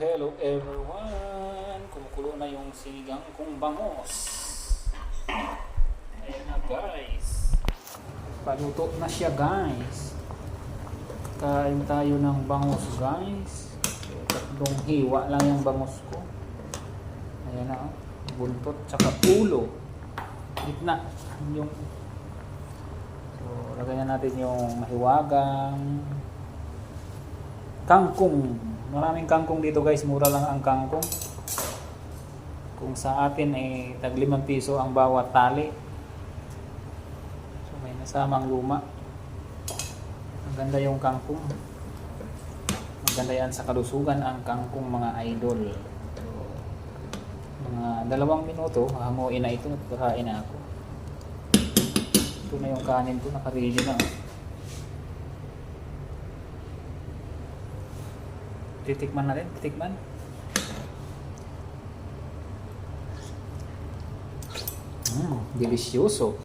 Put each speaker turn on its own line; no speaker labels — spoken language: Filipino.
hello everyone! Kumukulo na yung sinigang kong bangos. Ayan na guys. Paluto na siya guys. Kain tayo ng bangos guys. Tatlong hiwa lang yung bangos ko. Ayan na oh. Buntot tsaka ulo. Gitna. Yung So, lagyan na natin yung mahiwagang kangkong. Maraming kangkong dito guys, mura lang ang kangkong. Kung sa atin ay tag 5 piso ang bawat tali. So may nasamang luma. Ang ganda yung kangkong. Maganda yan sa kalusugan ang kangkong mga idol. Mga dalawang minuto, hamuin na ito at kakain na ako. Ito na yung kanin ko, naka-ready na. Titikman na rin, titikman. Mm, delicioso.